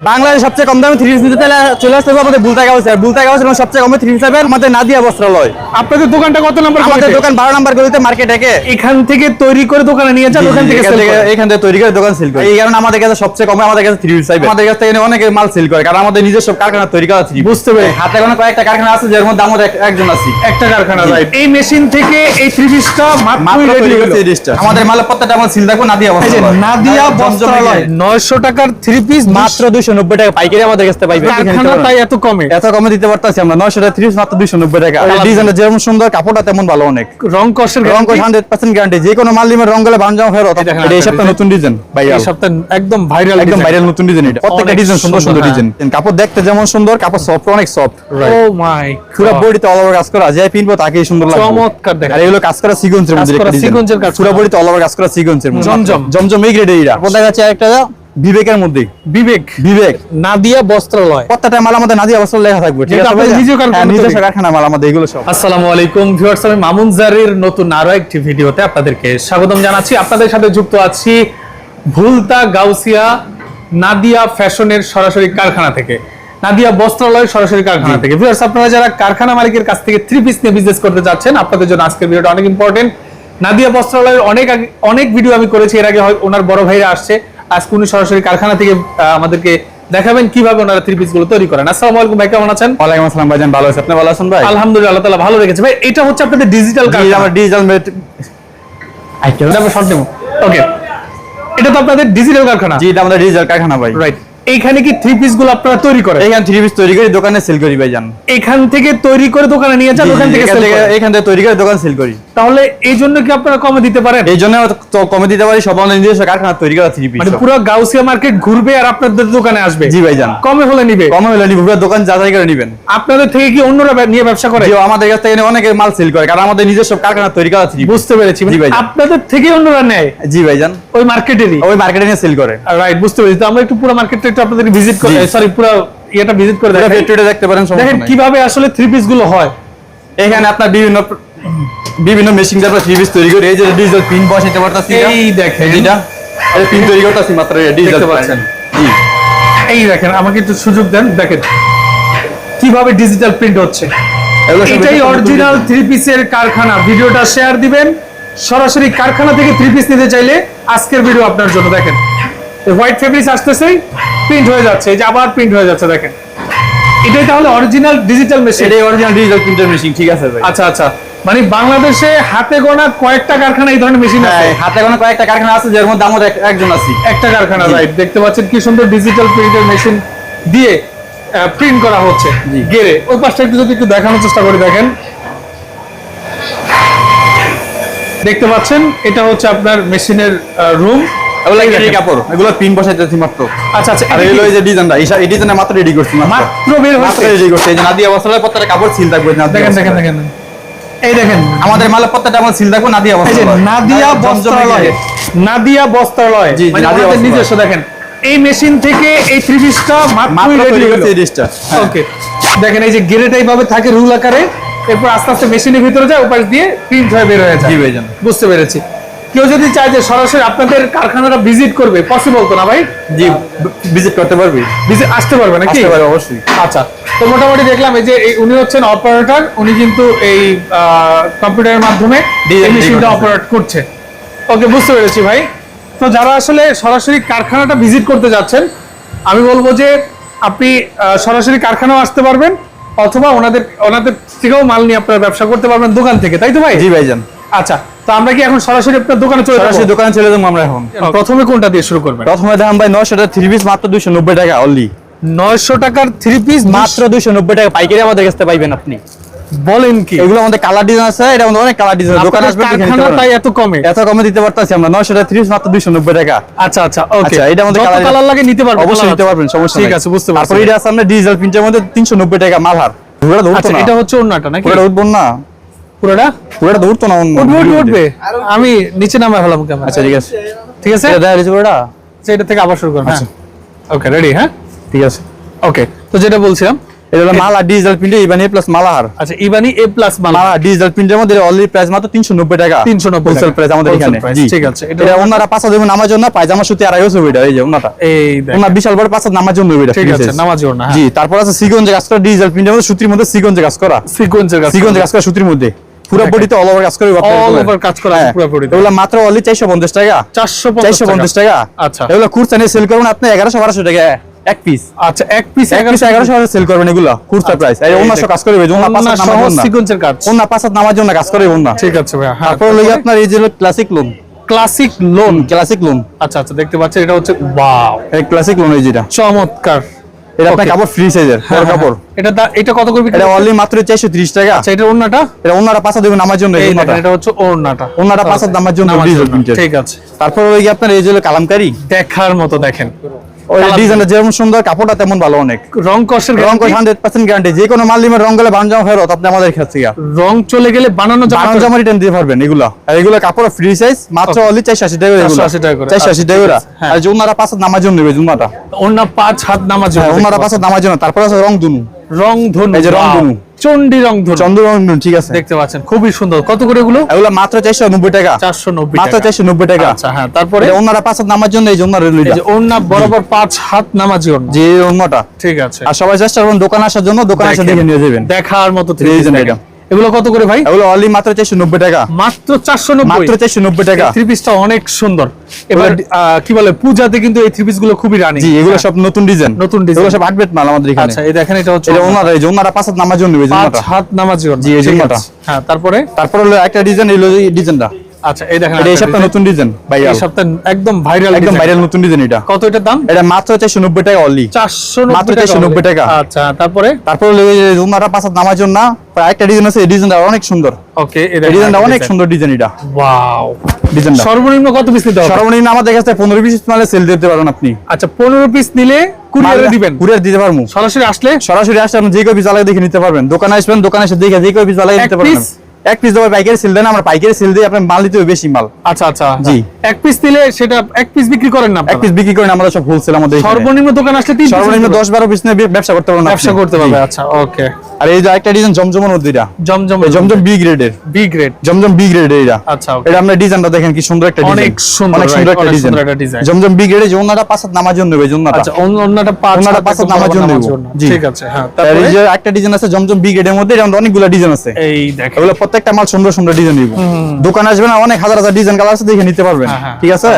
বাংলাদেশ সবচেয়ে কম দামে three piece নিতে চাইলে চলে আসতে হবে আমাদের বুলতা কাগজ বুলতা কাগজ এবং সবচেয়ে কমে থ্রি পিস পাবেন আমাদের নাদিয়া বস্ত্রালয়। আপনাদের দোকানটা কত নম্বর আমাদের দোকান বারো নাম্বার গলিতে মার্কেট একে। এখান থেকে তৈরি করে দোকানে নিয়ে যান ওখান থেকে এখান থেকে তৈরি করে দোকান সেল করে। এই কারণে আমাদের কাছে সবচেয়ে কমে আমাদের কাছে থ্রি পিস পাইবে আমাদের কাছ থেকে অনেকে মাল সেল করে কারণ আমাদের নিজস্ব কারখানা তৈরি করা থ্রি বুঝতে পেরেছি। হাতে কোনো কয়েকটা কারখানা আছে যার মধ্যে আমাদের এক- একজন আছি। একটা কারখানা রাইট এই মেশিন থেকে এই থ্রি পিসটা মাত্র মাত্র তৈরি রেডি এই আমাদের মালের প্রত্যেকটা আমার সিল থাকব নাদিয়া বস্ত্রালয়। নাদিয়া বস্ত্রালয় গিয়ে। নয়শো টাকার থ্রি পিস মাত্র দুইশো নব্বই টাকা পাইকারি আমাদের কাছে পাইবে। কারখানা তাই এত কমে। এত কমে দিতে পারতাছি আমরা। নয়শো টাকা ত্রিশ মাত্র দুইশো নব্বই টাকা। ডিজাইনটা যেমন সুন্দর কাপড়টা তেমন ভালো অনেক। রং কষের রং করে guarantee। হান্ড্রেড গ্যারান্টি যে কোনো মাল নিবে রং গেলে বানজামা ফেরত। এটা এই একটা নতুন ডিজাইন ভাইয়া এই সপ্তাহে একদম ভাইরাল একদম ভাইরাল নতুন ডিজাইন এটা। প্রত্যেকটা ডিজাইন সুন্দর সুন্দর সুন্দর, ডিজাইন কাপড় দেখতে যেমন সুন্দর কাপড় সফট অনেক সফট ও মাই পুরো বডিতে অল ওভার কাজ করা। যে পিনবো তাকেই সুন্দর লাগবে। চমৎকার দেখেন। আর এগুলো কাজ করা সিকোয়েন্সের মধ্যে একটা কাজ পুরো করা। বডিতে অল ওভার কাজ করা সিকোয়েন্সের মধ্যে। জমজম। জমজম এই গ্রেডের এটা দেখা যাচ্ছে একটা বিবেকের মধ্যে। বিবেক। বিবেক। নাদিয়া বস্ত্রালয়। প্রত্যেকটা মাল আমাদের নাদিয়া বছর লেখা থাকবে ঠিক আছে কারখানা হ্যাঁ, কারখানা মাল আমাদের এগুলো সব। আসসালামু আলাইকুম ভিউয়ার্স আমি মামুন জারির নতুন আরও একটি ভিডিওতে আপনাদেরকে স্বাগতম জানাচ্ছি। আপনাদের সাথে যুক্ত আছি ভুলতা গাউসিয়া নাদিয়া ফ্যাশনের সরাসরি কারখানা থেকে। নাদিয়া বস্ত্রালয় সরাসরি কারখানা থেকে। ভিউয়ার্স আপনারা যারা কারখানা মালিকের কাছ থেকে থ্রি পিস নিয়ে বিজনেস করতে যাচ্ছেন আপনাদের জন্য আজকের ভিডিওটা অনেক ইম্পর্টেন্ট নাদিয়া বস্ত্রালয়ের অনেক অনেক ভিডিও আমি করেছি এর আগে হয় ওনার বড় ভাইরা আসছে। আজকে উনি সরাসরি কারখানা থেকে আমাদেরকে দেখাবেন কীভাবে ওনারা থ্রি পিসগুলো তৈরি করেন। আসসালামু আলাইকুম ভাই কেমন আছেন? ওয়ালাইকুম আসসালাম ভাইজান ভালো আছে। আপনি ভালো আছেন ভাই? আলহামদুলিল্লাহ আল্লাহ তাআলা ভালো রেখেছে। ভাই এটা হচ্ছে আপনাদের ডিজিটাল কারখানা। আমার ডিজিটাল এটা আমরা শর্ট নেব ওকে এটা তো আপনাদের ডিজিটাল কারখানা। জি এটা আমাদের ডিজিটাল কারখানা ভাই। রাইট এইখানে কি থ্রি পিসগুলো আপনারা তৈরি করেন? এইখান থ্রি পিস তৈরি করে দোকানে সেল করি ভাইজান এখান থেকে তৈরি করে দোকানে নিয়ে যান ওখান থেকে থেকে করেন। এখান থেকে তৈরি করে দোকান সেল করি। তাহলে এই জন্য কি আপনারা কমে দিতে পারেন? এই জন্য কমে দিতে পারি সব আমাদের নিজস্ব কারখানা তৈরি করা থ্রি পিস মানে পুরো গাউসিয়া মার্কেট ঘুরবে আর আপনাদের দোকানে আসবে? জি ভাই ভাইজান। কমে হলে নিবে? কমে হলে নিবে পুরো দোকান যাচাই করে নিবেন। আপনাদের থেকে কি অন্যরা নিয়ে ব্যবসা করে? জি আমাদের কাছ থেকে অনেকে মাল সেল করে কারণ আমাদের নিজস্ব কারখানা তৈরি করা থ্রি বুঝতে পেরেছি। মানে জি ভাইজান। আপনাদের থেকে অন্যরা নেয়? জি ভাই ভাইজান। ওই মার্কেটেরই ওই মার্কেটে নিয়ে সেল করে। রাইট বুঝতে পেরেছি। তো আমরা একটু পুরো মার্কেটটা একটু আপনাদের ভিজিট করে। সরি পুরো ইয়েটা ভিজিট করে। ফ্যাক্টরিটা দেখতে পারেন দেখেন কীভাবে আসলে থ্রি পিসগুলো হয়। এখানে আপনার বিভিন্ন বিভিন্ন মেশিন দিয়ে আমরা থ্রি পিস তৈরি করি এই যে ডিজিটাল পিন বসাইতে পারতাছি এই দেখেন। এটা এই পিন তৈরি করতেছি মাত্র ডিজিটাল পাচ্ছেন। এই দেখেন আমাকে একটু সুযোগ দেন দেখেন। কীভাবে ডিজিটাল প্রিন্ট হচ্ছে? এটাই অরিজিনাল থ্রি পিসের কারখানা। ভিডিওটা শেয়ার দিবেন। সরাসরি কারখানা থেকে থ্রি পিস নিতে চাইলে আজকের ভিডিও আপনার জন্য দেখেন। হোয়াইট ফেব্রিক্স আসতেছেই প্রিন্ট হয়ে যাচ্ছে। এই যে আবার প্রিন্ট হয়ে যাচ্ছে দেখেন। এটাই তাহলে অরিজিনাল ডিজিটাল মেশিন এটাই অরিজিনাল ডিজিটাল প্রিন্টার মেশিন ঠিক আছে ভাই। আচ্ছা আচ্ছা। মানে বাংলাদেশে হাতে গোনা কয়েকটা কারখানা এই ধরনের মেশিন আছে। হ্যাঁ, হাতে কোনো কয়েকটা কারখানা আছে যার মধ্যে আমাদের একজন আছি। একটা কারখানা রাইট দেখতে পাচ্ছেন কি সুন্দর ডিজিটাল প্রিন্টার মেশিন দিয়ে প্রিন্ট করা হচ্ছে গেরে ওই পাশটা একটু যদি একটু দেখানোর চেষ্টা করে দেখেন। দেখতে পাচ্ছেন এটা হচ্ছে আপনার মেশিনের রুম এগুলো এই কাপড়? এগুলো পিন বসাইতেছি মাত্র। আচ্ছা আচ্ছা আর এগুলো? এই যে ডিজাইনটা এই ডিজাইনটা মাত্র রেডি করছি মাত্র। মাত্র বের রেডি করছি এই যে নাদিয়া বসালে প্রত্যেকটা কাপড় সিল থাকবে দেখেন দেখেন। দেখেন। এই দেখেন। আমাদের মালে প্রত্যেকটা আমার সিল দেখো নাদিয়া বস্ত্রালয়। নাদিয়া বস্ত্রালয় নাদিয়া বস্ত্রালয়। জি, মানে আমাদের নিজস্ব দেখেন। এই মেশিন থেকে এই থ্রি পিসটা মাত্র মাত্র রেডি হলো। ওকে দেখেন এই যে গেরেট এইভাবে থাকে রুল আকারে এরপর আস্তে আস্তে মেশিনের ভিতরে যায় ওপাশ দিয়ে প্রিন্ট হয়ে বের হয়ে যায়। বুঝতে পেরেছি। কেউ যদি চায় যে সরাসরি আপনাদের কারখানাটা ভিজিট করবে পসিবল তো না ভাই? জি ভিজিট করতে পারবে। ভিজিট আসতে পারবে নাকি? আসতে পারবে অবশ্যই। আচ্ছা তো মোটামুটি দেখলাম এই যে উনি হচ্ছেন অপারেটর উনি কিন্তু এই কম্পিউটারের মাধ্যমে মেশিনটা। অপারেট করছে। ওকে বুঝতে পেরেছি ভাই। তো যারা আসলে সরাসরি কারখানাটা ভিজিট করতে যাচ্ছেন আমি বলব যে আপনি সরাসরি কারখানাও আসতে পারবেন অথবা ওনাদের ওনাদের থেকেও মাল নিয়ে আপনারা ব্যবসা করতে পারবেন দোকান থেকে তাই তো ভাই? জি ভাইজান। আচ্ছা তো আমরা কি এখন সরাসরি আপনার দোকানে চলে সরাসরি দোকানে চলে যাব আমরা এখন। প্রথমে কোনটা দিয়ে শুরু করবেন? প্রথমে দাম ভাই নশো টাকা থ্রি পিস মাত্র দুইশো নব্বই টাকা অনলি নয়শো টাকার থ্রি পিস মাত্র দুইশো নব্বই টাকা পাইকারি আমাদের কাছে পাইবেন আপনি। বলেন কি? এগুলো আমাদের কালার ডিজাইন আছে এটা আমাদের অনেক কালার ডিজাইন দোকানে নিতে কারখানা তাই এত কমে। এত কমে দিতে পারতাছি আমরা নশো টাকা থ্রি পিস মাত্র দুইশো নব্বই টাকা। আচ্ছা আচ্ছা ওকে আচ্ছা, এটা আমাদের colour- কালার লাগে নিতে পারবেন অবশ্যই নিতে পারবেন সমস্যা ঠিক আছে বুঝতে তারপর এটা আছে আমরা ডিজিটাল প্রিন্টের মধ্যে তিনশো নব্বই টাকা মাল হার। পুরোটা আচ্ছা এটা হচ্ছে অন্যটা নাকি? উঠবো না। পুরোটা? পুরোটা ধরতো না উঠবে। উঠবে আমি নিচে নামা ফেলাম আচ্ছা ঠিক আছে। ঠিক আছে? দেখা যাচ্ছে পুরোটা? এটা থেকে আবার শুরু করুন আচ্ছা। ওকে রেডি হ্যাঁ? ঠিক আছে। ওকে তো যেটা বলছিলাম এটা হলো মালা ডিজিটাল প্রিন্টে ইবানি প্লাস মালাহার আচ্ছা ইবানি এ প্লাস মালা মালা ডিজিটাল প্রিন্টের মধ্যে অলরেডি প্রাইস মাত্র 390 টাকা। 390 হোলসেল টাকা। প্রাইস আমাদের এখানে। ঠিক আছে। এটা এটা ওনারা পাঁচ হাজার নামার জন্য পায়জামা সুতি আড়াই বছর এটা এই যে ওনাটা। এই ওনার বিশাল বড় পাঁচ হাজার নামার জন্য এটা ঠিক আছে ওড়না হ্যাঁ। জি তারপর আছে সিগঞ্জে কাজ করা ডিজিটাল প্রিন্টের মধ্যে সুতির মধ্যে সিগঞ্জে কাজ করা। কাজ সিগঞ্জে কাজ করা সুতির মধ্যে। পুরো বডিতে অল ওভার কাজ করে অল ওভার কাজ করা আছে পুরো বডিতে। এগুলো মাত্র অনলি 450 টাকা। 450 450 টাকা। আচ্ছা। এগুলো কুর্তা নিয়ে সেল করবেন আপনি 1100 1200 টাকা। এক পিস আচ্ছা এক পিস এক 1100 টাকা সেল করবেন এগুলো কুর্তা প্রাইস এই অন্য কাজ করবে অন্য পাঁচ হাত নামার জন্য। সিকোয়েন্সের কাজ। অন্য পাঁচ হাত নামার জন্য কাজ করবে অন্য ঠিক আছে ভাইয়া হ্যাঁ। তারপর লই আপনার এই যে classic lawn classic lawn classic lawn আচ্ছা আচ্ছা দেখতে পাচ্ছেন এটা হচ্ছে ওয়াও এই ক্লাসিক লোন এই যেটা। চমৎকার। এটা আপনার কাপড় ফ্রি সাইজের হ্যাঁ, হ্যাঁ, কাপড়। হ্যাঁ। এটা এটা কত করবে এটা? অনলি মাত্র 430 টাকা। আচ্ছা এটা ওন্নাটা এটা ওন্নাটা পাঁচা দেবেন নামার জন্য এই ওন্নাটা। এটা হচ্ছে ওন্নাটা ওন্নাটা পাঁচা নামার জন্য ঠিক আছে। তারপর ওই আপনার এই যে কালামকারি। দেখার মতো দেখেন। ওই কালামকারী। ডিজাইনটা যেমন সুন্দর কাপড়টা তেমন ভালো অনেক রং কষের রং? হান্ড্রেড পার্সেন্ট গ্যারান্টি যে কোনো মাল নিবেন রং গেলে ফেরত আপনি আমাদের কাছে রং চলে গেলে বানানো বানানো জামা রিটার্ন দিতে পারবেন এগুলো আর এগুলো কাপড় ফ্রি সাইজ মাত্র. অনলি চারশো আশি টাকা এগুলো 480 টাকা চারশো আশি আচ্ছা, টাকা হ্যাঁ। আর যে ওনারা পাঁচ হাত নামার জন্য নেবে জুমাটা ওন্না পাঁচ হাত নামাজ হ্যাঁ ওনারা পাঁচ হাত নামার জন্য তারপর আছে রং দুনু রং ধনু এই যে রং! ধনু। চন্ডী রং ঠিক আছে। দেখতে পাচ্ছেন খুবই সুন্দর। কত করে এগুলো? এগুলো মাত্র চারশো নব্বই টাকা। চারশো নব্বই মাত্র চারশো নব্বই টাকা। আচ্ছা হ্যাঁ তারপরে? ওনারা পাঁচ হাত নামার জন্য এই যে ওনার এই যে ওন্না বরাবর পাঁচ হাত যে ঠিক আছে। আর সবাই চেষ্টা দোকান আসার জন্য দোকান দেখে নিয়ে যাবেন। দেখার মতো ম্যাডাম। এগুলো কত করে ভাই? এগুলো অনলি মাত্র চারশো নব্বই টাকা। মাত্র চারশো নব্বই? মাত্র চারশো নব্বই টাকা। থ্রি পিসটা অনেক সুন্দর। এবার আহ, কি বলে পূজাতে কিন্তু এই থ্রি পিসগুলো খুবই রানি জি এগুলো সব নতুন ডিজাইন নতুন ডিজাইন এগুলো সব আপডেট মাল আমাদের এখানে। আচ্ছা এই দেখেন এটা হচ্ছে এটা ওনারা এই ওনারা পাঁচ হাত নামাজ জন্য যে পাঁচ হাত নামাজ জন্য। জি, এই। আছে। হ্যাঁ তারপরে? তারপরে হলো একটা ডিজাইন এই ডিজাইনটা আচ্ছা এই দেখেন এটা এই একটা নতুন ডিজাইন ভাইরাল এই সপ্তাহে একদম ভাইরাল একদম ভাইরাল নতুন ডিজাইন এটা। কত এটার দাম? এটা মাত্র চারশো নব্বই টাকা অনলি চারশো মাত্র 490 টাকা। আচ্ছা তারপরে? তারপর হলো এই যে ওনারা পাঁচ হাত নামার জন্য প্রায় ডিজাইন আছে এই ডিজাইনটা অনেক সুন্দর। ওকে এই এই ডিজাইনটা অনেক সুন্দর ডিজাইন এটা। ওয়াও ডিজাইনটা সর্বনিম্ন কত পিস নিতে হবে? সর্বনিম্ন আমাদের কাছে পনেরো পিস মালে সেল দিতে পারেন আপনি। আচ্ছা পনেরো পিস নিলে কুরিয়ারে দিবেন? কুরিয়ার দিতে পারব। সরাসরি আসলে? সরাসরি আসলে আপনি যে কেউ পিস দেখে নিতে পারবেন। দোকানে আসবেন দোকানে এসে দেখে যে পিস আলাদা নিতে পারবেন? এক পিস দেওয়ার পাইকারি সেল দেন আমরা পাইকারি সেল দিই আপনার মাল দিতে হবে বেশি মাল। আচ্ছা আচ্ছা। জি। এক পিস দিলে সেটা এক পিস বিক্রি করেন না এক পিস বিক্রি করেন আমরা সব হোলসেল আমাদের সর্বনিম্ন দোকান আসলে সর্বনিম্ন নিতে দশ বারো পিস নিয়ে ব্যবসা করতে পারবেন পারবে। ব্যবসা করতে পারবে আচ্ছা ওকে। আর এই যে একটা ডিজাইন জমজমের মধ্যে এটা। জমজম জমজম বি গ্রেডের বি গ্রেড জমজম বি গ্রেডের এটা আচ্ছা এটা আমরা ডিজাইনটা দেখেন কি সুন্দর একটা ডিজাইন অনেক সুন্দর, অনেক সুন্দর একটা ডিজাইন। জমজম বি গ্রেডের যে ওনারা পাঁচ নামার জন্য নেবে জন্যটা আচ্ছা অন্যটা পাঁচ অন্যটা হাত পাঁচ হাত একদম নামার জন্য জি। ঠিক আছে হ্যাঁ তারপরে এই যে একটা ডিজাইন আছে জমজম বি গ্রেডের মধ্যে এর মধ্যে অনেকগুলো ডিজাইন আছে। এই দেখেন। এগুলো প্রত্যেকটা মাল সুন্দর সুন্দর ডিজাইন দিব। দোকানে আসবেন অনেক হাজার হাজার ডিজাইন কালার আছে দেখে নিতে পারবেন। হ্যাঁ, হ্যাঁ। ঠিক আছে?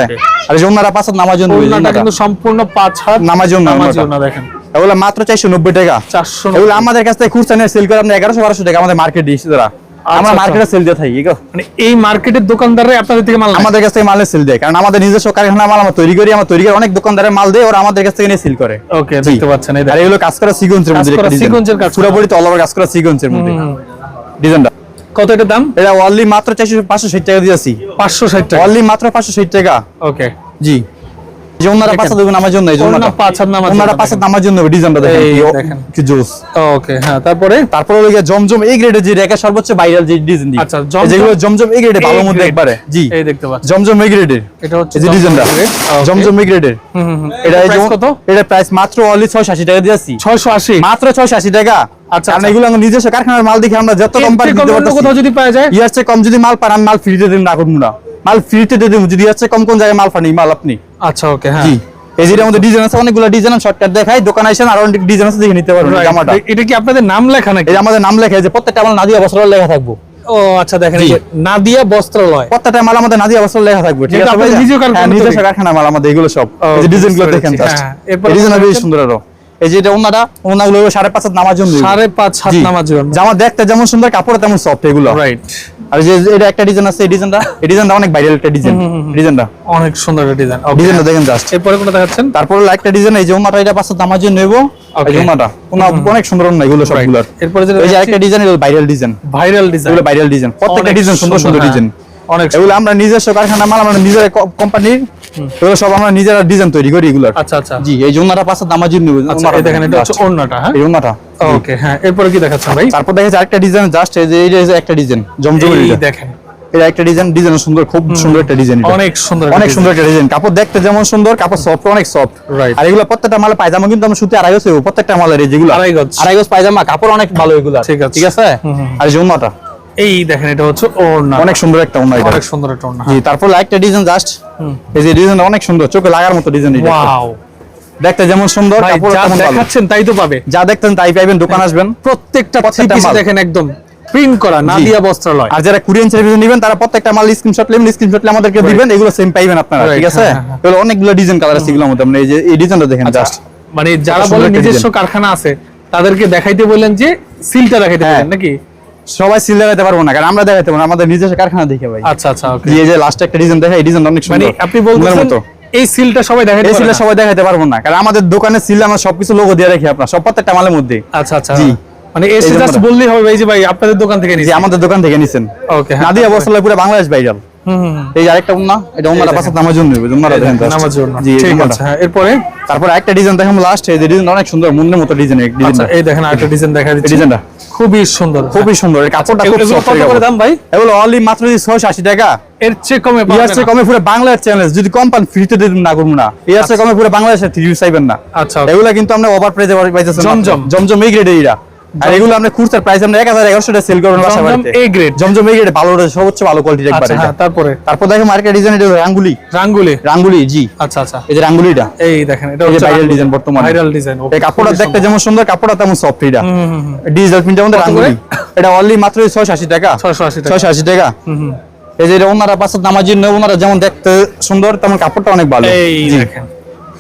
আর যে ওনারা পাঁচ নামার জন্য নেবে ওন্নাটা কিন্তু সম্পূর্ণ পাঁচ হাত নামার জন্য, জন্য দেখেন। এগুলো মাত্র চারশো নব্বই টাকা। চারশো এগুলো আমাদের কাছ থেকে খুচরা নিয়ে সেল করে আপনি এগারোশো বারোশো টাকা আমাদের মার্কেট দিচ্ছি তারা। আমরা আচ্ছা। মার্কেটে সেল দিয়ে থাকি মানে এই মার্কেটের দোকানদাররাই আপনাদের থেকে মাল আমাদের কাছ থেকে মালের সেল দেয় কারণ আমাদের নিজস্ব কারখানা মাল আমরা তৈরি করি আমরা তৈরি করে অনেক দোকানদারের মাল দেয় ওরা আমাদের কাছ থেকে নিয়ে সেল করে। ওকে দেখতে পাচ্ছেন আর এগুলো কাজ করা সিগন্সের মধ্যে কাজ কাজ পুরোপুরি তো অল ওভার কাজ করা সিগন্সের মধ্যে। ডিজাইনটা কত এটার দাম? এটা অনলি মাত্র চারশো পাঁচশো ষাট টাকা দিয়েছি অনলি মাত্র টাকা। ওকে জি। যে ওনারা দেখেন। পাঁচ দেবেন আমার জন্য এই পাঁচ হাত জন্য ওনারা পাঁচ হাত নামার জন্য ডিজাইনটা দেখেন কি-। জোস। ওকে হ্যাঁ তারপরে? তারপরে ওই জমজম এই গ্রেডের যে রেখা সর্বোচ্চ ভাইরাল যে ডিজাইন আচ্ছা, যেগুলো জমজম এই গ্রেডের ভালো মধ্যে একবারে। জি। এই দেখতে পাচ্ছেন জমজম এই গ্রেডের এটা হচ্ছে যে ডিজাইনটা জমজম এই গ্রেডের হুম, হুম। এটা এই কত? এটা প্রাইস মাত্র অনলি 680 টাকা দিয়েছি। ছয়শো আশি? মাত্র 680 টাকা। আচ্ছা, কারণ আচ্ছা। এগুলো আমার নিজস্ব কারখানার মাল দেখে আমরা যত কম পারি দিতে কোথাও যদি পাওয়া যায়? ইয়ার চেয়ে কম যদি মাল পান মাল ফ্রিতে দিন না করব না। মাল ফ্রিতে দিয়ে দেবো যদি ইয়ার চেয়ে কম কোন জায়গায় মাল পানি মাল আপনি। আচ্ছা ওকে হ্যাঁ। জি। এই যে আমাদের ডিজাইন আছে অনেকগুলো ডিজাইন শর্টকাট দেখাই দোকানে আসেন আর অনেক ডিজাইন আছে দেখে নিতে পারবেন জামাটা। এটা কি আপনাদের নাম লেখা নাকি? আমাদের নাম লেখা যে প্রত্যেকটা আমার নাদিয়া বস্ত্রালয় লেখা থাকব। ও আচ্ছা দেখেন নাদিয়া বস্ত্রালয়। প্রত্যেকটা মাল আমাদের নাদিয়া বস্ত্রালয় লেখা থাকবে ঠিক আছে হ্যাঁ, নিজস্ব কারখানা মাল আমাদের এগুলো সব। এই যে ডিজাইনগুলো দেখেন জাস্ট হ্যাঁ, এই ডিজাইন বেশ সুন্দর আরও। এই যে এটা ওনারা ওনাগুলো সাড়ে পাঁচ হাত নামার জন্য সাড়ে পাঁচ হাত নামার জন্য। জামা দেখতে যেমন সুন্দর কাপড় তেমন সফট এগুলো। রাইট আর যে এটা একটা ডিজাইন আছে এই ডিজাইনটা এই ডিজাইনটা অনেক ভাইরাল একটা ডিজাইন। ডিজাইনটা। অনেক সুন্দর একটা ডিজাইন। ডিজাইনটা দেখেন জাস্ট এরপরে কোনটা দেখাচ্ছেন? তারপরে একটা ডিজাইন এই যে ওনাটা এটা পাঁচ হাত নামার জন্য নেব. ওনাটা। ওনা অনেক সুন্দর ওনা এগুলো এরপরে যেটা এই যে একটা design viral design. Viral design. এগুলো ভাইরাল ডিজাইন। প্রত্যেকটা ডিজাইন সুন্দর সুন্দর হ্যাঁ। ডিজাইন। অনেক এগুলো আমরা নিজস্ব কারখানা মাল আমরা নিজের কোম্পানির এগুলো সব আমরা নিজেরা ডিজাইন তৈরি করি এগুলোর আচ্ছা আচ্ছা। জি এই জন্যটা আচ্ছা এই দেখেন এটা হচ্ছে ওন্নাটা হ্যাঁ? এই ওনাটা ওকে হ্যাঁ এরপরে কি দেখাচ্ছেন ভাই? তারপর দেখেছি আরেকটা ডিজাইন জাস্ট এই যে এই যে একটা ডিজাইন জমজমের এই দেখেন। এটা একটা ডিজাইন ডিজাইন সুন্দর খুব সুন্দর একটা ডিজাইন অনেক সুন্দর অনেক সুন্দর একটা ডিজাইন কাপড় দেখতে যেমন সুন্দর কাপড় সফট অনেক সফট. আর এগুলো প্রত্যেকটা মালে পায়জামা কিন্তু আমরা সুতি আড়াই গজ প্রত্যেকটা মালের এই যেগুলো। আড়াই গজ। আড়াই গজ পায়জামা কাপড় অনেক ভালো এগুলো। ঠিক আছে। ঠিক আছে। আর জুম্মাটা এই দেখেন এটা হচ্ছে ওড়না। অনেক সুন্দর একটা ওনা এটা। অনেক সুন্দর একটা ওড়না। জি তারপর একটা ডিজাইন জাস্ট এই যে ডিজাইন অনেক সুন্দর চোখে লাগার মতো ডিজাইন ওয়াও। দেখতে যেমন সুন্দর ভাই কাপড় যা তেমন ভালো। দেখাচ্ছেন তাই তো পাবে। যা দেখতেন তাই পাইবেন দোকান আসবেন। প্রত্যেকটা পিস দেখেন একদম। প্রিন্ট করা নাদিয়া বস্ত্রালয়। আর যারা কুরিয়ান সার্ভিস নেবেন তারা প্রত্যেকটা মাল স্ক্রিনশট নেবেন স্ক্রিনশট আমাদেরকে দিবেন এগুলো সেম পাইবেন আপনারা ঠিক আছে? হ্যাঁ, হ্যাঁ, এগুলো অনেকগুলো ডিজাইন কালার আছে এগুলোর মধ্যে। আপনি এই যে এই ডিজাইনটা দেখেন জাস্ট মানে যারা বলে নিজস্ব কারখানা আছে তাদেরকে দেখাইতে বললেন যে সিলটা দেখাইতে হ্যাঁ। বললেন নাকি? সবাই সিল দেখাতে পারব না কারণ আমরা দেখাতে পারব আমাদের নিজস্ব কারখানা দেখে ভাই। আচ্ছা আচ্ছা ওকে এই যে লাস্ট একটা ডিজাইন দেখা এই ডিজাইন অনেক মানে সুন্দর আপনি বলছেন মতো। এই সিলটা সবাই দেখাইতে এই সিলটা সবাই দেখাতে পারব না কারণ আমাদের দোকানে সিল আমরা সবকিছু লোগো দিয়ে রাখি আপনার সব প্রত্যেকটা মালের মধ্যে। আচ্ছা আচ্ছা। জি। মানে এসে জাস্ট বললেই হবে ভাই যে ভাই আপনাদের দোকান থেকে যে আমাদের দোকান থেকে নিছেন। ওকে নাদিয়া বসলে পুরো বাংলাদেশ ভাইরাল। এই আরেকটা উন্না এটা উন্নাটা পাশে নামার জন্য উন্নাটা দেখেন just। নামার জন্য। জি ঠিক আছে হ্যাঁ এরপরে? তারপর একটা ডিজাইন দেখেন লাস্ট এই ডিজাইন অনেক সুন্দর মনের মতো ডিজাইন এই আচ্ছা ডিজাইনটা এই দেখেন আরেকটা ডিজাইন দেখা দিচ্ছি। ডিজাইনটা। খুবই সুন্দর। খুবই সুন্দর কাপড়টা খুব কত করে দাম ভাই? এগুলো অনলি মাত্র ছয়শো আশি টাকা। এর চেয়ে কমে পাবেন চেয়ে কমে পুরো বাংলার চ্যালেঞ্জ যদি কোম্পানি ফ্রিতে দিতে না করব না। ইয়ার চেয়ে কমে পুরো বাংলাদেশের রিভিউ চাইবেন না। আচ্ছা okay। এগুলা কিন্তু আমরা ওভার প্রাইসে পাইতেছেন জমজম। জমজম এই গ্রেডের এরা আর এগুলো আমরা খুচরা প্রাইস আমরা এক হাজার এগারোশো টাকা সেল বাসা বাড়িতে। A grade। জমজম এই গ্রেড ভালো সর্বোচ্চ ভালো কোয়ালিটির একবার আচ্ছা হ্যাঁ তারপরে? তারপর দেখো মার্কেট ডিজাইন এটা রাঙ্গুলি। রাঙ্গুলি। রাঙ্গুলি জি। আচ্ছা আচ্ছা। এই যে রাঙ্গুলিটা। এই দেখেন এটা হচ্ছে ভাইরাল ডিজাইন বর্তমানে। ভাইরাল ডিজাইন এই কাপড়টা দেখতে যেমন সুন্দর কাপড়টা তেমন সফট এটা। ডিজিটাল প্রিন্টের মধ্যে রাঙ্গুলি। এটা অনলি মাত্র ছয়শো আশি টাকা। 680 টাকা। ছয়শো আশি টাকা। হুম হুম। এই যে ওনারা পাশে নামার জন্য ওনারা যেমন দেখতে সুন্দর তেমন কাপড়টা অনেক ভালো। এই দেখেন।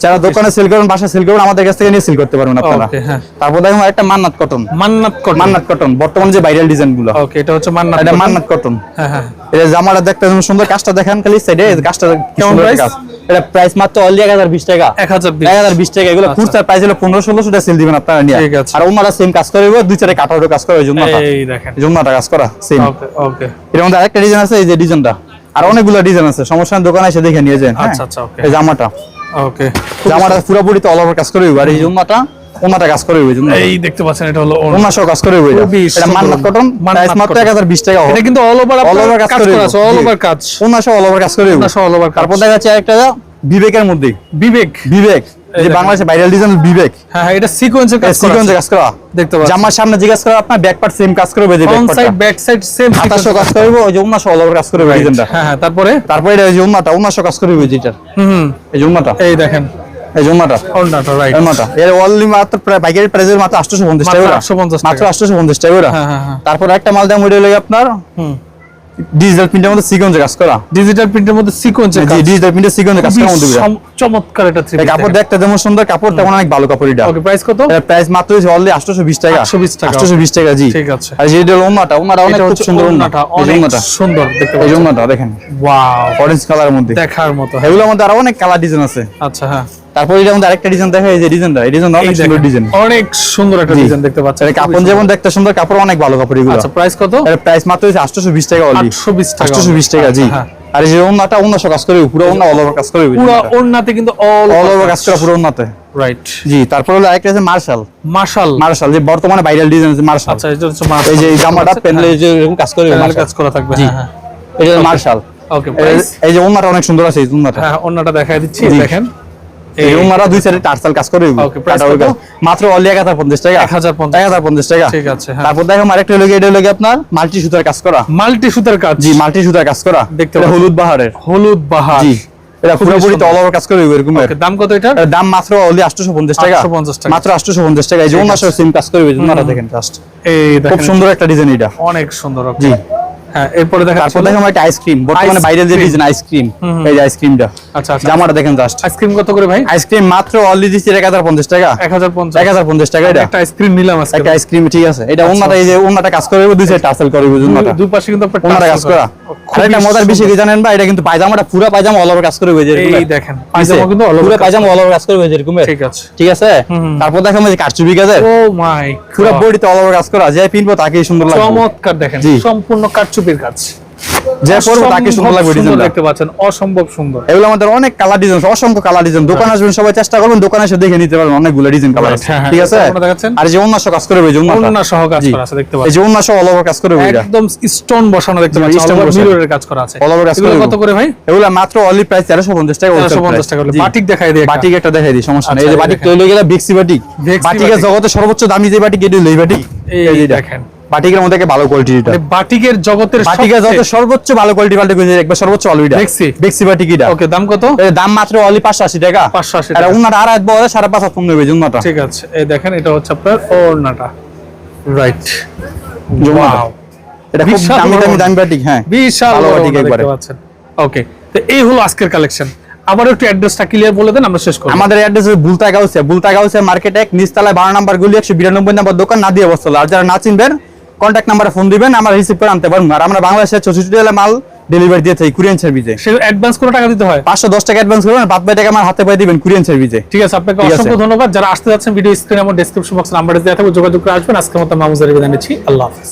যারা দোকানে সেল করবেন বাসা সেল করবেন আমাদের কাছ থেকে নিয়ে সেল করতে পারবেন আপনারা। হ্যাঁ। তারপর দেখুন একটা Mannat cotton Mannat cotton Mannat cotton বর্তমানে যে ভাইরাল ডিজাইনগুলো। ওকে এটা হচ্ছে মান্নাত এটা মান্নাত কটন হ্যাঁ হ্যাঁ। এটা জামাটা দেখতে সুন্দর কাজটা দেখেন খালি সাইডে কাজটা কেমন? কাজ। এটা প্রাইস মাত্র অনলি এক হাজার বিশ টাকা। 1020 এক হাজার বিশ টাকা। এগুলো আচ্ছা। খুচরা প্রাইস হলো পনেরো ষোলোশো টাকা সেল দিবেন আপনারা নিয়ে। ঠিক আছে। আর ওনারা সেম কাজ করে দুই চারে কাটারও কাজ করে জুম্মাটা এই দেখেন। জুম্মাটা কাজ করা সেম ওকে ওকে এর মধ্যে আরেকটা ডিজাইন আছে এই যে ডিজাইনটা আর অনেকগুলো ডিজাইন আছে সমস্যা দোকানে এসে দেখে নিয়ে যান হ্যাঁ? আচ্ছা, আচ্ছা, okay. এই জামাটা। ওকে জামাটা পুরোপুরি তো অল ওভার কাজ করে আর এই জুম্মাটা ওনাটা কাজ করে হইবে এই দেখতে পাচ্ছেন এটা হলো। ওনা সহ কাজ করে হইবে। এটা। মান্নাত কটন প্রাইস মাত্র 1020 টাকা এটা কিন্তু অল ওভার অল ওভার কাজ করে আছে অল ওভার কাজ। ওনা সহ অল ওভার কাজ করে ওনা সহ অল ওভার তারপর দেখা যাচ্ছে একটা বিবেকের মধ্যে বিবেক। বিবেক। যে। বাংলাদেশে ভাইরাল ডিজাইন বিবেক। হ্যাঁ হ্যাঁ এটা সিকোয়েন্সের কাজ করা সিকোয়েন্সে কাজ করা। দেখতে পাচ্ছেন। জামার সামনে যে কাজ করা আপনার ব্যাক পার্ট সেম কাজ করবে যে back side back side same হাতাশো কাজ করবে ওই যে অল ওভার কাজ করবে ডিজাইনটা হ্যাঁ হ্যাঁ তারপরে? তারপরে এটা ওই যে কাজ করবে যেটা হুম এই যে এই দেখেন। এই যে ওনাটা রাইট ওনাটা এর অনলি মাত্র প্রায় বাইকের প্রাইসের মাত্র 850 টাকা মাত্র করে। 850 টাকা। মাত্র 850 টাকা হ্যাঁ, হ্যাঁ, হ্যাঁ। তারপর একটা মাল দাম আপনার হুম। ডিজিটাল প্রিন্টের মধ্যে সিকোয়েন্সে কাজ করা। ডিজিটাল প্রিন্টের মধ্যে সিকোয়েন্সের কাজ। ডিজিটাল প্রিন্টের সিকোয়েন্সে কাজ করা মধ্যে চমৎকার এটা থ্রি কাপড় দেখতে যেমন সুন্দর কাপড় তেমন অনেক ভালো কাপড় এটা ওকে প্রাইস কত প্রাইস মাত্র অনলি 820 টাকা। 820 টাকা। 820 টাকা জি। ঠিক আছে। আর ওন্নাটা ওন্নাটা অনেক খুব সুন্দর যে অনেক সুন্দর দেখতে পাচ্ছেন? ওন্নাটা দেখেন। ওয়াও অরেঞ্জ কালারের মধ্যে। দেখার মতো এগুলোর মধ্যে আরও অনেক কালার ডিজাইন আছে। আচ্ছা হ্যাঁ। তারপর মধ্যে আরেকটা ডিজাইন দেখা এই যে ডিজাইনটা এই ডিজাইনটা অনেক সুন্দর ডিজাইন অনেক সুন্দর একটা ডিজাইন দেখতে পাচ্ছেন। এর কাপড় যেমন দেখতে সুন্দর কাপড় অনেক ভালো কাপড় এগুলো। আচ্ছা প্রাইস কত? এর প্রাইস মাত্র 820 টাকা অনলি 820 টাকা 820 টাকা জি। হ্যাঁ। আর এই ওন্নাটা ওন্না কাজ করে পুরো ওন্না অল ওভার কাজ করে পুরো ওড়নাতে কিন্তু অল ওভার কাজ। করা পুরো ওন্নাতে। রাইট জি তারপর হলো আরেকটা আছে মার্শাল মাশাল মার্শাল যে বর্তমানে ভাইরাল ডিজাইন আছে মার্শাল আচ্ছা এটা হচ্ছে মাশাল এই যে জামাটা পেনলে যে এরকম কাজ করে প্যানেল কাজ করা থাকবে জি। হ্যাঁ এই যে মার্শাল ওকে এই- যে ওন্নাটা অনেক সুন্দর আছে এই ওন্নাটা। হ্যাঁ ওড়নাটা দেখাই দিচ্ছি দেখেন। এই দুই সাইডে টার্সাল কাজ করে। মাত্র অনলি 1050 টাকা। 1050 1050 টাকা। ঠিক আছে, হ্যাঁ। তারপর দেখো আরেকটা হলো এটা হলো আপনার মাল্টি সুতার কাজ করা। মাল্টি সুতার কাজ। জি মাল্টি সুতার কাজ করা। দেখতে হলুদ বাহারের। হলুদ বাহার। জি এটা পুরোপুরি অল ওভার কাজ করে এরকম। দাম কত এটা? দাম মাত্র অনলি 850 টাকা। 850 টাকা। মাত্র 850 টাকা। এই যে সহ সিম কাজ করবে ওন্নাটা দেখেন জাস্ট এই খুব সুন্দর একটা ডিজাইন এটা। অনেক সুন্দর জি। হ্যাঁ এরপরে তারপর দেখো একটা আইসক্রিম বর্তমানে Ice যে ডিজাইন আইসক্রিম হুম, হুম। এই যে আইসক্রিমটা আচ্ছা আচ্ছা জামাটা দেখেন জাস্ট আইসক্রিম কত করে ভাই? আইসক্রিম মাত্র অনলি দিচ্ছি এক হাজার পঞ্চাশ টাকা। 1050 এক হাজার পঞ্চাশ টাকা এটা। একটা আইসক্রিম নিলাম আজকে। একটা আইসক্রিম ঠিক আছে। এটা ওন্নাটা এই যে ওন্নাটা কাজ করে দুই সাইড টার্সেল করে ওন্নাটা দুই পাশে কিন্তু আপনার ওন্নাটা কাজ করা। আর একটা মজার বিষয় কি জানেন বা এটা কিন্তু পায়জামাটা পুরো পায়জামা অল ওভার কাজ করে হয়ে যায় এই দেখেন পায়জামা কিন্তু all over পুরো পায়জামা অল ওভার কাজ করে হয়ে যায় এরকম। ঠিক আছে। ঠিক আছে? তারপর দেখো যে কারচুপি কাজের। ও মাই পুরো বডিতে অল ওভার কাজ করা। যে পিনবো তাকেই সুন্দর লাগবে। চমৎকার দেখেন। সম্পূর্ণ কারচুপির কাজ। যে পরবো তাকে সুন্দর লাগবে সুন্দর দেখতে পাচ্ছেন অসম্ভব সুন্দর। এগুলো আমাদের অনেক কালার ডিজাইন অসংখ্য কালার ডিজাইন দোকান আসবেন সবাই চেষ্টা করবেন দোকানে এসে দেখে নিতে পারবেন অনেকগুলো ডিজাইন কালার আছে। ঠিক আছে? আর যে অন্য কাজ করে এই যে অন্য সহ কাজ করা আছে দেখতে এই যে অন্য অল ওভার কাজ করে এটা একদম স্টোন বসানো দেখতে পাচ্ছেন stone মিররের কাজ করা আছে। All over কাজ করে কত করে ভাই? এগুলো মাত্র অনলি প্রাইস 1350 টাকা 1350 টাকা হলে বাটিক দেখাই দিই একটা। বাটিক একটা দেখাই দিই সমস্যা নেই। এই আচ্ছা, যে বাটিক তৈরি গেলে বিক্সি বাটিক। বেক্সি বাটিকের বাটিক। জগতে সর্বোচ্চ দামি যে বাটিক এটি এই বাটিক। দেখেন। বাটিকের মধ্যে ভালো কোয়ালিটি এটা মানে বাটিকের জগতের বাটিকের সর্বোচ্চ ভালো কোয়ালিটি বাটিক সর্বোচ্চ অলুইটা বেক্সি? বেক্সি বাটিক এটা ওকে দাম কত? দাম মাত্র অনলি 580 টাকা। 580 আর টাকা। উন্নাটা আসবে উন্নাটা ঠিক আছে এই দেখেন এটা হচ্ছে আপনার ওড়নাটা। রাইট ওয়াও এটা খুব দামি দামি দামি বাটিক হ্যাঁ। বিশাল ভালো বাটিক একবারে। ওকে তো এই হলো আজকের কালেকশন আবার একটু অ্যাড্রেসটা ক্লিয়ার বলে দেন আমরা শেষ করব। আমাদের অ্যাড্রেস বুলতা গাউসিয়া বুলতা গাউসিয়া মার্কেট এক নিচতলায় বারো নাম্বার গুলি একশো বিরানব্বই নাম্বার দোকান না দিয়ে বসতে আর যারা না চিনবেন কন্ট্যাক্ট নাম্বারে ফোন দিবেন আমরা রিসিভ করে আনতে পারব। আর আমরা বাংলাদেশে চৌষট্টি জেলা মাল ডেলিভারি দিয়ে থাকি কুরিয়ান সার্ভিসে সে অ্যাডভান্স কোনো টাকা দিতে হয়? পাঁচশো দশ টাকা অ্যাডভান্স করবেন বাদ বাকি টাকা আমার হাতে পাই দিবেন কুরিয়ান সার্ভিসে ঠিক আছে আপনাকে অসংখ্য ধন্যবাদ। যারা আসতে যাচ্ছেন ভিডিও স্ক্রিনে আমার ডেসক্রিপশন বক্সে নাম্বার দেওয়া থাকবে যোগাযোগ করে আসবেন। আজকের মতো মামুজারি বিদায় নিচ্ছি। আল্লাহ হাফিজ।